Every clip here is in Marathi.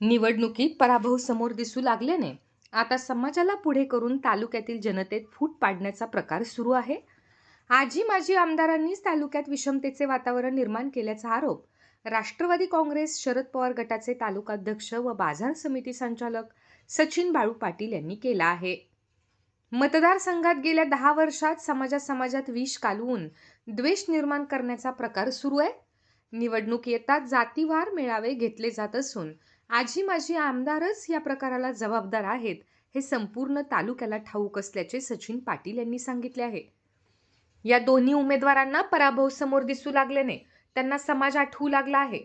निवडणुकीत पराभव समोर दिसू लागल्याने आता समाजाला पुढे करून तालुक्यातील जनतेत फूट पाडण्याचा प्रकार सुरू आहे. आजी माजी आमदारांनीच तालुक्यात विषमतेचे वातावरण निर्माण केल्याचा आरोप. राष्ट्रवादी काँग्रेस शरद पवार गटाचे तालुकाध्यक्ष व बाजार समिती संचालक सचिन बाळू पाटील यांनी केला आहे. मतदारसंघात गेल्या दहा वर्षात समाजा समाजात विष कालवून द्वेष निर्माण करण्याचा प्रकार सुरू आहे. निवडणूक येतात जातीवार मेळावे घेतले जात असून आजी माजी आमदारच या प्रकाराला जबाबदार आहेत हे संपूर्ण तालुक्याला ठाऊक असल्याचे सचिन पाटील यांनी सांगितले आहे. या दोन्ही उमेदवारांना पराभव समोर दिसू लागल्याने त्यांना समाज आठवू लागला आहे.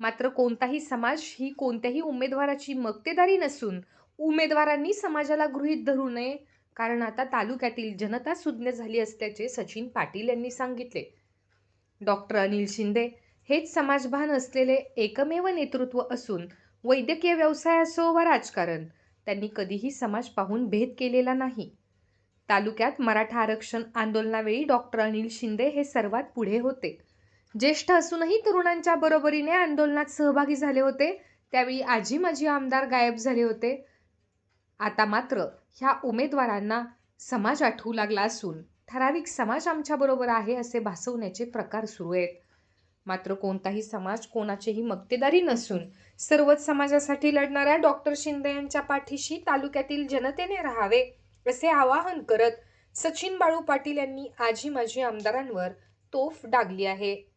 मात्र कोणताही समाज ही कोणत्याही उमेदवाराची मक्तेदारी नसून उमेदवारांनी समाजाला गृहीत धरू नये कारण आता तालुक्यातील जनता सुज्ञ झाली असल्याचे सचिन पाटील यांनी सांगितले. डॉक्टर अनिल शिंदे हेच समाजभान असलेले एकमेव नेतृत्व असून वैद्यकीय व्यवसाय असो वा राजकारण. त्यांनी कधीही समाज पाहून भेद केलेला नाही. तालुक्यात मराठा आरक्षण आंदोलनावेळी डॉक्टर अनिल शिंदे हे सर्वात पुढे होते. ज्येष्ठ असूनही तरुणांच्या बरोबरीने आंदोलनात सहभागी झाले होते. त्यावेळी आजी माजी आमदार गायब झाले होते. आता मात्र ह्या उमेदवारांना समाज आठवू लागला असून ठराविक समाज आमच्याबरोबर आहे असे भासवण्याचे प्रकार सुरू आहेत. मात्र कोणताही समाज कोणाचीही मक्तेदारी नसून सर्वच समाजासाठी लढणाऱ्या डॉक्टर शिंदे यांच्या पाठीशी तालुक्यातील जनतेने राहावे असे आवाहन करत सचिन बाळू पाटील यांनी आजी माजी आमदारांवर तोफ डागली आहे.